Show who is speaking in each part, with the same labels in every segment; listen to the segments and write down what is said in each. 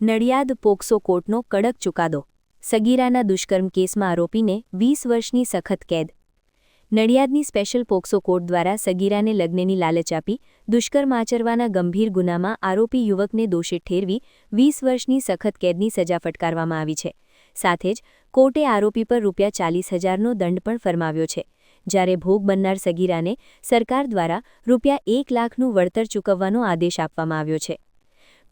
Speaker 1: Nadiad POCSO કોર્ટનો કડક ચુકાદો. સગીરાના દુષ્કર્મ કેસમાં આરોપીને વીસ વર્ષની સખત કેદ. નડિયાદની સ્પેશિયલ પોક્સો કોર્ટ દ્વારા સગીરાને લગ્નની લાલચ આપી દુષ્કર્મ આચરવાના ગંભીર ગુનામાં આરોપી યુવકને દોષિત ઠેરવી વીસ વર્ષની સખત કેદની સજા ફટકારવામાં આવી છે. સાથે જ કોર્ટે આરોપી પર રૂપિયા ચાલીસ હજારનો દંડ પણ ફરમાવ્યો છે. જ્યારે ભોગ બનનાર સગીરાને સરકાર દ્વારા રૂપિયા એક લાખનું વળતર ચૂકવવાનો આદેશ આપવામાં આવ્યો છે.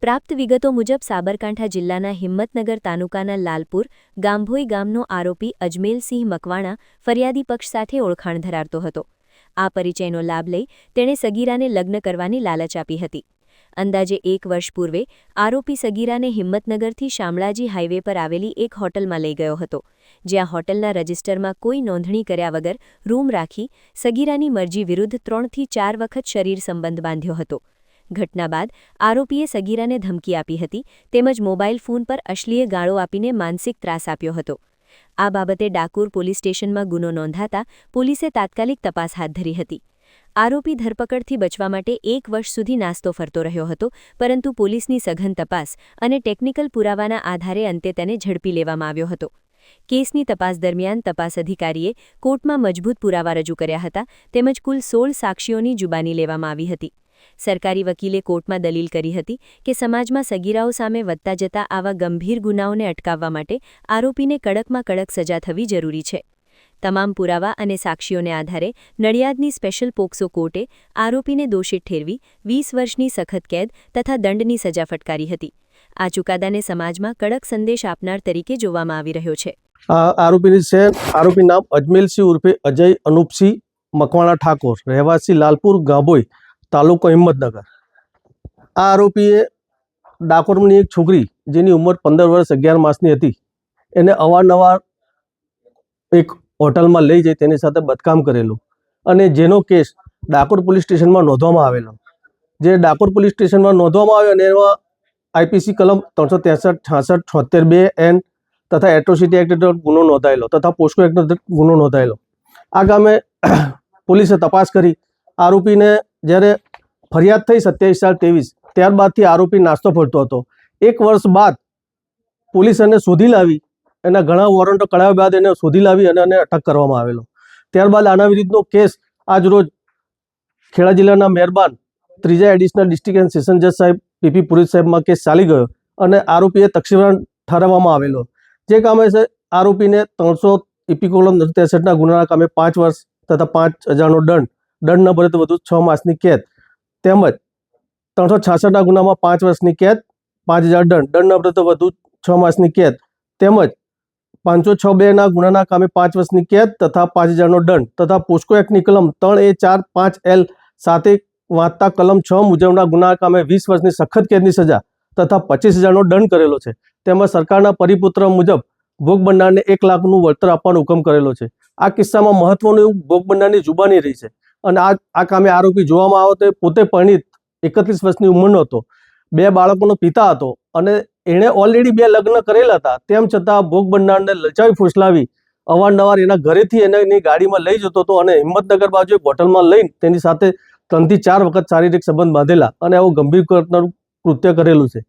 Speaker 1: પ્રાપ્ત વિગતો મુજબ સાબરકાંઠા જિલ્લાના હિંમતનગર તાલુકાના લાલપુર ગાંભોઈ ગામનો આરોપી અજમેલસિંહ મકવાણા ફરિયાદી પક્ષ સાથે ઓળખાણ ધરાવતો હતો. આ પરિચયનો લાભ લઈ તેણે સગીરાને લગ્ન કરવાની લાલચ આપી હતી. અંદાજે એક વર્ષ પૂર્વે આરોપી સગીરાને હિંમતનગરથી શામળાજી હાઇવે પર આવેલી એક હોટલમાં લઈ ગયો હતો. જ્યાં હોટલના રજિસ્ટરમાં કોઈ નોંધણી કર્યા વગર રૂમ રાખી સગીરાની મરજી વિરુદ્ધ ત્રણથી ચાર વખત શરીર સંબંધ બાંધ્યો હતો. ઘટના બાદ આરોપીએ સગીરાને ધમકી આપી હતી તેમજ મોબાઈલ ફોન પર અશ્લીય ગાળો આપીને માનસિક ત્રાસ આપ્યો હતો. આ બાબતે ડાકોર પોલીસ સ્ટેશનમાં ગુનો નોંધાતા પોલીસે તાત્કાલિક તપાસ હાથ ધરી હતી. આરોપી ધરપકડથી બચવા માટે એક વર્ષ સુધી નાસ્તો ફરતો રહ્યો હતો, પરંતુ પોલીસની સઘન તપાસ અને ટેકનિકલ પુરાવાના આધારે અંતે તેને ઝડપી લેવામાં આવ્યો હતો. કેસની તપાસ દરમિયાન તપાસ અધિકારીએ કોર્ટમાં મજબૂત પુરાવા રજૂ કર્યા હતા તેમજ કુલ સોળ સાક્ષીઓની જુબાની લેવામાં આવી હતી. સરકારી વકીલે કોર્ટમાં દલીલ કરી હતી કે સમાજમાં સગીરાઓ સામે વધતા જતા આવા ગંભીર ગુનાઓને અટકાવવા માટે આરોપીને કડકમાં કડક સજા થવી જરૂરી છે. તમામ પુરાવા અને સાક્ષીઓને આધારે નડિયાદની સ્પેશિયલ પોક્સો કોર્ટે આરોપીને દોષિત ઠેરવી વીસ વર્ષની સખત કેદ તથા દંડની સજા ફટકારી હતી. આ ચુકાદાને સમાજમાં કડક સંદેશ આપનાર તરીકે જોવામાં આવી રહ્યો છે.
Speaker 2: આરોપીની છે આરોપી નામ અજમેલસિંહ ઉર્ફે અજય અનુપસિંહ મકવાણા ઠાકોર. રહેવાસી લાલપુર ગાભોઈ. તાલુકો હિંમતનગર. આ આરોપીએ ડાકોરની એક છોકરી, જેની ઉંમર પંદર વર્ષ અગિયાર માસની હતી, એને અવારનવાર એક હોટલમાં લઈ જઈ તેની સાથે બદકામ કરેલું અને જેનો કેસ ડાકોર પોલીસ સ્ટેશનમાં નોંધવામાં આવેલો. જે ડાકોર પોલીસ સ્ટેશનમાં નોંધવામાં આવ્યો અને એમાં આઈપીસી કલમ ત્રણસો ત્રેસઠ, છાસઠ, છોતેર બે એન તથા એટ્રોસિટી એક્ટ ગુનો નોંધાયેલો તથા પોસ્કો એક્ટ ગુનો નોંધાયેલો. આ ગામે પોલીસે તપાસ કરી. આરોપીને જ્યારે ફરિયાદ થઈ સત્યાવીસ ચાર ત્રેવીસ, ત્યારબાદથી આરોપી નાસ્તો ફરતો હતો. એક વર્ષ બાદ પોલીસ એને શોધી લાવી, એના ઘણા વોરંટો કઢાવ્યા બાદ એને શોધી લાવી અને એને અટક કરવામાં આવેલો. ત્યારબાદ આના વિરુદ્ધનો કેસ આજરોજ ખેડા જિલ્લાના મહેરબાન ત્રીજા એડિશનલ ડિસ્ટ્રિક્ટ એન્ડ સેશન જજ સાહેબ પીપી પુરી સાહેબમાં કેસ ચાલી ગયો અને આરોપીએ તક્ષિવરણ ઠરાવવામાં આવેલો. જે કામે છે, આરોપીને ત્રણસો ઇપિકોલમ ત્રેસઠના ગુનાના કામે પાંચ વર્ષ તથા પાંચ હજારનો દંડ દંડ ન ભરે તો વધુ છ માસની કેદ. તેમજ ત્રણસો છાસઠના ગુનામાં પાંચ વર્ષની કેદ, પાંચ હજાર દંડ. દંડ ન ભરે તો વધુ છ માસની કેદ. તેમજ પાંચસો છ બેના ગુનાના કામે પાંચ વર્ષની કેદ તથા પાંચ હજારનો દંડ તથા પોસ્કો એક્ટની કલમ ત્રણ એ ચાર પાંચ એલ સાથે વાંચતા કલમ છ મુજબના ગુના કામે વીસ વર્ષની સખત કેદની સજા તથા પચીસ હજારનો દંડ કરેલો છે. તેમજ સરકારના પરિપુત્ર મુજબ ભોગ બનનારને એક લાખનું વળતર આપવાનો હુકમ કરેલો છે. આ કિસ્સામાં મહત્વનું એવું ભોગ બનનારની જુબાની રહી છે. અને આ આ કામે આરોપી જોવામાં આવે તો એ પોતે પરિણિત, એકત્રીસ વર્ષની ઉંમરનો હતો. બે બાળકોનો પિતા હતો અને એણે ઓલરેડી બે લગ્ન કરેલા હતા. તેમ છતાં ભોગ બનનારને લચાવી ફૂસલાવી, અવારનવાર એના ઘરેથી એને એની ગાડીમાં લઈ જતો હતો અને હિંમતનગર બાજુ એક હોટલમાં લઈને તેની સાથે ત્રણથી ચાર વખત શારીરિક સંબંધ બાંધેલા અને આવું ગંભીર કૃત્ય કરેલું છે.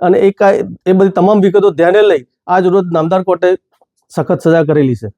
Speaker 2: અને એ કાંઈ એ બધી તમામ વિગતો ધ્યાને લઈ આજ રોજ નામદાર કોર્ટે સખત સજા કરેલી છે.